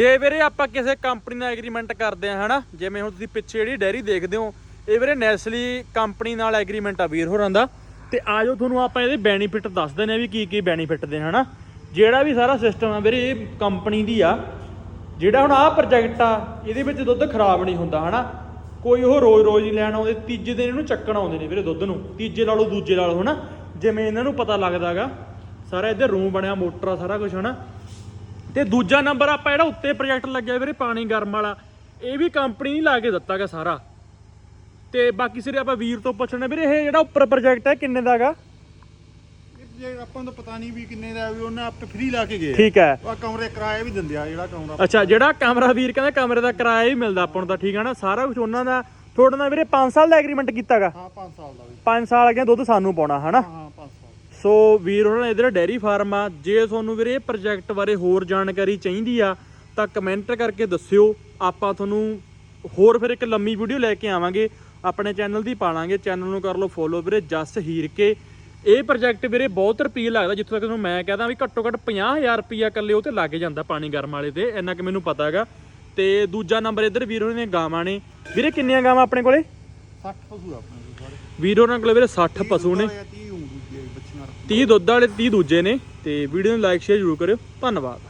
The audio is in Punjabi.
ਜੇ ਵੀਰੇ ਆਪਾਂ ਕਿਸੇ ਕੰਪਨੀ ਨਾਲ ਐਗਰੀਮੈਂਟ ਕਰਦੇ ਆ ਹਨਾ? ਜਿਵੇਂ ਹੁਣ ਤੁਸੀਂ ਪਿੱਛੇ ਜਿਹੜੀ ਡੈਰੀ ਦੇਖਦੇ ਹੋ, ਇਹ ਵੀਰੇ ਨੈਸਲੀ ਕੰਪਨੀ ਨਾਲ ਐਗਰੀਮੈਂਟ ਆ ਵੀਰ ਹੋਰਾਂ ਦਾ। ਤੇ ਆਜੋ ਤੁਹਾਨੂੰ ਆਪਾਂ ਇਹਦੇ ਬੈਨੀਫਿਟ ਦੱਸ ਦਿੰਦੇ ਨੇ ਵੀ ਕੀ ਕੀ ਬੈਨੀਫਿਟ ਦੇ, ਹਨਾ? ਜਿਹੜਾ ਵੀ ਸਾਰਾ ਸਿਸਟਮ ਆ ਵੀਰੇ, ਇਹ ਕੰਪਨੀ ਦੀ ਆ। ਜਿਹੜਾ ਹੁਣ ਆਹ ਪ੍ਰੋਜੈਕਟ ਆ, ਇਹਦੇ ਵਿੱਚ ਦੁੱਧ ਖਰਾਬ ਨਹੀਂ ਹੁੰਦਾ, ਹਨਾ? ਕੋਈ ਉਹ ਰੋਜ਼-ਰੋਜ਼ ਹੀ ਲੈਣ ਆਉਂਦੇ, ਤੀਜੇ ਦਿਨ ਇਹਨੂੰ ਚੱਕਣ ਆਉਂਦੇ ਨੇ ਵੀਰੇ ਦੁੱਧ ਨੂੰ, ਤੀਜੇ ਲਾ ਲਓ ਦੂਜੇ ਲਾ ਲਓ ਹਨਾ? ਜਿਵੇਂ ਇਹਨਾਂ ਨੂੰ ਪਤਾ ਲੱਗਦਾਗਾ ਸਾਰਾ ਇੱਧਰ ਰੂਮ ਬਣਿਆ, ਮੋਟਰ ਆ, ਸਾਰਾ ਕੁਝ ਹਨਾ? ਤੇ ਦੂਜਾ ਨੰਬਰ ਆਪਾਂ ਜਿਹੜਾ ਉੱਤੇ ਪ੍ਰੋਜੈਕਟ ਲੱਗਿਆ ਵੀਰੇ ਪਾਣੀ ਗਰਮ ਵਾਲਾ ਇਹ ਵੀ ਕੰਪਨੀ ਨੇ ਲਾ ਕੇ ਦਿੱਤਾਗਾ ਸਾਰਾ। ਤੇ ਬਾਕੀ ਸਿਰੇ ਆਪਾਂ ਵੀਰ ਤੋਂ ਪੁੱਛਣਾ ਵੀਰੇ ਇਹ ਜਿਹੜਾ ਉੱਪਰ ਪ੍ਰੋਜੈਕਟ ਹੈ ਕਿੰਨੇ ਦਾਗਾ ਜੇ ਆਪਾਂ ਨੂੰ ਤਾਂ ਪਤਾ ਨਹੀਂ ਵੀ ਕਿੰਨੇ ਦਾ ਵੀ ਉਹਨੇ ਆਪੇ ਫ੍ਰੀ ਲਾ ਕੇ ਗਏ ਠੀਕ ਹੈ। ਆ ਕਮਰੇ ਕਿਰਾਇਆ ਵੀ ਦਿੰਦੇ ਆ ਜਿਹੜਾ ਕਮਰਾ ਅੱਛਾ ਜਿਹੜਾ ਕਮਰਾ ਵੀਰ ਕਹਿੰਦਾ ਕਮਰੇ ਦਾ ਕਿਰਾਇਆ ਵੀ ਮਿਲਦਾ ਆਪਾਂ ਨੂੰ ਤਾਂ ਠੀਕ ਹੈ ਨਾ? ਸਾਰਾ ਕੁਝ ਉਹਨਾਂ ਦਾ ਤੁਹਾਡੇ ਨਾਲ ਵੀਰੇ 5 ਸਾਲ ਦਾ ਐਗਰੀਮੈਂਟ ਕੀਤਾਗਾ ਹਾਂ 5 ਸਾਲ ਦਾ ਵੀ। 5 ਸਾਲ ਅਗੇ ਦੁੱਧ ਸਾਨੂੰ ਪਾਉਣਾ ਹਨਾ? ਹਾਂ। 5 ਸਾਲ ਸੋ ਵੀਰ ਉਹਨਾਂ ਨੇ ਇਧਰ ਡੈਰੀ ਫਾਰਮ ਆ। ਜੇ ਤੁਹਾਨੂੰ ਵੀਰੇ ਇਹ ਪ੍ਰੋਜੈਕਟ ਬਾਰੇ ਹੋਰ ਜਾਣਕਾਰੀ ਚਾਹੀਦੀ ਆ ਤਾਂ ਕਮੈਂਟ ਕਰਕੇ ਦੱਸਿਓ। ਆਪਾਂ ਤੁਹਾਨੂੰ ਹੋਰ ਫਿਰ ਇੱਕ ਲੰਮੀ ਵੀਡੀਓ ਲੈ ਕੇ ਆਵਾਂਗੇ। ਆਪਣੇ ਚੈਨਲ ਦੀ ਪਾਲਾਂਗੇ। ਚੈਨਲ ਨੂੰ ਕਰ ਲਓ ਫੋਲੋ ਵੀਰੇ ਜਸ ਹੀਰ ਕੇ ਇਹ ਪ੍ਰੋਜੈਕਟ ਵੀਰੇ ਬਹੁਤ ਰੁਪਏ ਲੱਗਦਾ ਜਿੱਥੋਂ ਤੱਕ ਤੁਹਾਨੂੰ ਮੈਂ ਕਹਦਾ ਵੀ ਘੱਟੋ ਘੱਟ 50000 ਰੁਪਿਆ ਇਕੱਲੇ ਉਹ ਤੇ ਲੱਗ ਜਾਂਦਾ ਪਾਣੀ ਗਰਮ ਵਾਲੇ ਤੇ ਇੰਨਾ ਕਿ ਮੈਨੂੰ ਪਤਾ ਹੈਗਾ। ਤੇ ਦੂਜਾ ਨੰਬਰ ਇਧਰ ਵੀਰ ਉਹਨਾਂ ਦੀਆਂ ਗਾਵਾਂ ਨੇ। ਵੀਰੇ ਕਿੰਨੀਆਂ ਗਾਵਾਂ ਆਪਣੇ ਕੋਲੇ? 60 ਪਸ਼ੂ ਆਪਣੇ ਵੀਰ ਉਹਨਾਂ ਕੋਲੇ ਵੀਰੇ 60 ਪਸ਼ੂ ਨੇ। 30 ਦੁੱਧ ਵਾਲੇ 30 ਦੂਜੇ ਨੇ ਤੇ ਵੀਡੀਓ ਨੂੰ ਲਾਈਕ ਸ਼ੇਅਰ ਜ਼ਰੂਰ ਕਰਿਓ। ਧੰਨਵਾਦ।